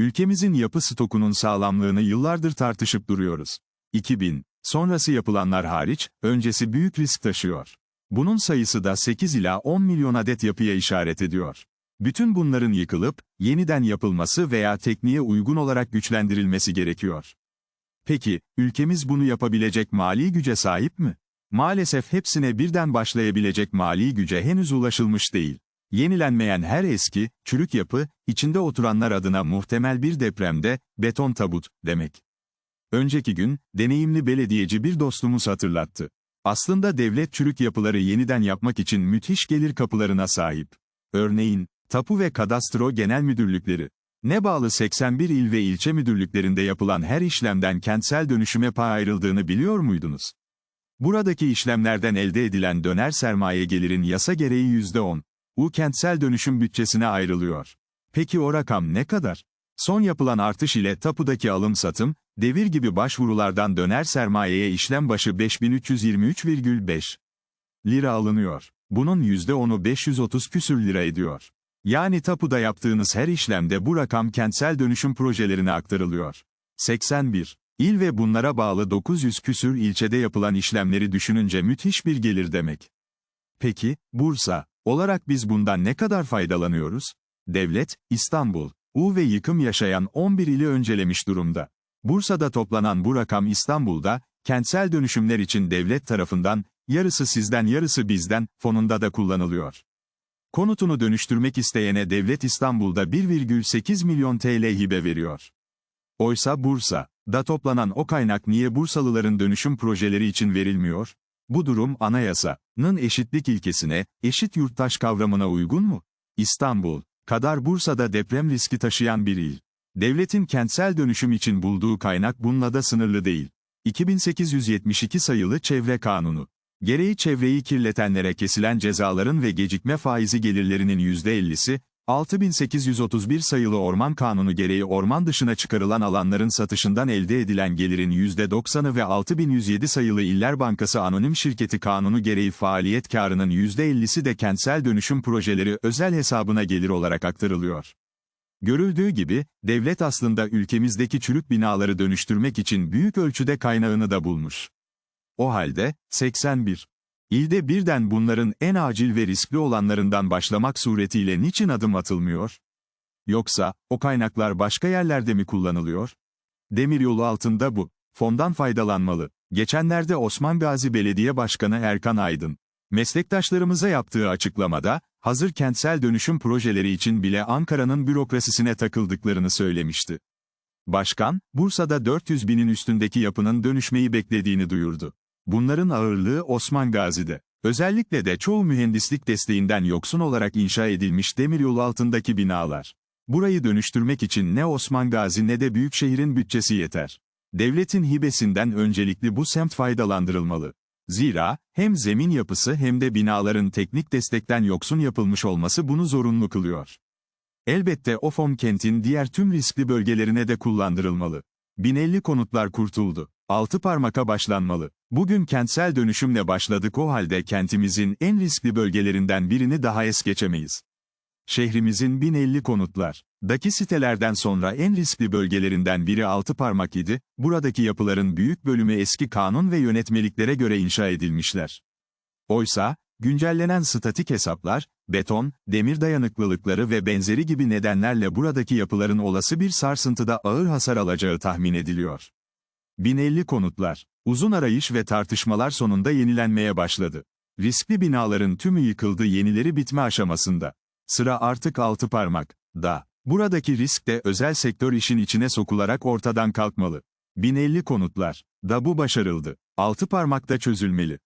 Ülkemizin yapı stokunun sağlamlığını yıllardır tartışıp duruyoruz. 2000, sonrası yapılanlar hariç, öncesi büyük risk taşıyor. Bunun sayısı da 8 ila 10 milyon adet yapıya işaret ediyor. Bütün bunların yıkılıp, yeniden yapılması veya tekniğe uygun olarak güçlendirilmesi gerekiyor. Peki, ülkemiz bunu yapabilecek mali güce sahip mi? Maalesef hepsine birden başlayabilecek mali güce henüz ulaşılmış değil. Yenilenmeyen her eski, çürük yapı, içinde oturanlar adına muhtemel bir depremde, beton tabut, demek. Önceki gün, deneyimli belediyeci bir dostumuz hatırlattı. Aslında devlet çürük yapıları yeniden yapmak için müthiş gelir kapılarına sahip. Örneğin, Tapu ve Kadastro Genel Müdürlükleri. Ne bağlı 81 il ve ilçe müdürlüklerinde yapılan her işlemden kentsel dönüşüme pay ayrıldığını biliyor muydunuz? Buradaki işlemlerden elde edilen döner sermaye gelirin yasa gereği %10. U kentsel dönüşüm bütçesine ayrılıyor. Peki o rakam ne kadar? Son yapılan artış ile tapudaki alım satım, devir gibi başvurulardan döner sermayeye işlem başı 5323,5 lira alınıyor. Bunun %10'u 530 küsür lira ediyor. Yani tapuda yaptığınız her işlemde bu rakam kentsel dönüşüm projelerine aktarılıyor. 81. İl ve bunlara bağlı 900 küsür ilçede yapılan işlemleri düşününce müthiş bir gelir demek. Peki, Bursa, olarak biz bundan ne kadar faydalanıyoruz? Devlet, İstanbul, U ve yıkım yaşayan 11 ili öncelemiş durumda. Bursa'da toplanan bu rakam İstanbul'da, kentsel dönüşümler için devlet tarafından, yarısı sizden yarısı bizden, fonunda da kullanılıyor. Konutunu dönüştürmek isteyene devlet İstanbul'da 1,8 milyon TL hibe veriyor. Oysa Bursa, da toplanan o kaynak niye Bursalıların dönüşüm projeleri için verilmiyor? Bu durum anayasanın eşitlik ilkesine, eşit yurttaş kavramına uygun mu? İstanbul, kadar Bursa'da deprem riski taşıyan bir il. Devletin kentsel dönüşüm için bulduğu kaynak bununla da sınırlı değil. 2872 sayılı Çevre Kanunu. Gereği çevreyi kirletenlere kesilen cezaların ve gecikme faizi gelirlerinin %50'si, 6831 sayılı Orman Kanunu gereği orman dışına çıkarılan alanların satışından elde edilen gelirin %90'ı ve 6107 sayılı İller Bankası Anonim Şirketi Kanunu gereği faaliyet karının %50'si de kentsel dönüşüm projeleri özel hesabına gelir olarak aktarılıyor. Görüldüğü gibi, devlet aslında ülkemizdeki çürük binaları dönüştürmek için büyük ölçüde kaynağını da bulmuş. O halde, 81. İlde birden bunların en acil ve riskli olanlarından başlamak suretiyle niçin adım atılmıyor? Yoksa, o kaynaklar başka yerlerde mi kullanılıyor? Demiryolu altında bu. Fondan faydalanmalı. Geçenlerde Osman Gazi Belediye Başkanı Erkan Aydın, meslektaşlarımıza yaptığı açıklamada, hazır kentsel dönüşüm projeleri için bile Ankara'nın bürokrasisine takıldıklarını söylemişti. Başkan, Bursa'da 400 binin üstündeki yapının dönüşmeyi beklediğini duyurdu. Bunların ağırlığı Osman Gazi'de. Özellikle de çoğu mühendislik desteğinden yoksun olarak inşa edilmiş demiryolu altındaki binalar. Burayı dönüştürmek için ne Osman Gazi ne de büyükşehirin bütçesi yeter. Devletin hibesinden öncelikli bu semt faydalandırılmalı. Zira, hem zemin yapısı hem de binaların teknik destekten yoksun yapılmış olması bunu zorunlu kılıyor. Elbette o fon kentin diğer tüm riskli bölgelerine de kullandırılmalı. 1050 konutlar kurtuldu. Altı parmaka başlanmalı. Bugün kentsel dönüşümle başladık o halde kentimizin en riskli bölgelerinden birini daha es geçemeyiz. Şehrimizin 1050 konutlar. Daki sitelerden sonra en riskli bölgelerinden biri altı parmak idi, buradaki yapıların büyük bölümü eski kanun ve yönetmeliklere göre inşa edilmişler. Oysa, güncellenen statik hesaplar, beton, demir dayanıklılıkları ve benzeri gibi nedenlerle buradaki yapıların olası bir sarsıntıda ağır hasar alacağı tahmin ediliyor. 1050 konutlar, uzun arayış ve tartışmalar sonunda yenilenmeye başladı. Riskli binaların tümü yıkıldı yenileri bitme aşamasında. Sıra artık altı parmak, da. Buradaki risk de özel sektör işin içine sokularak ortadan kalkmalı. 1050 konutlar, da bu başarıldı. Altı parmakta çözülmeli.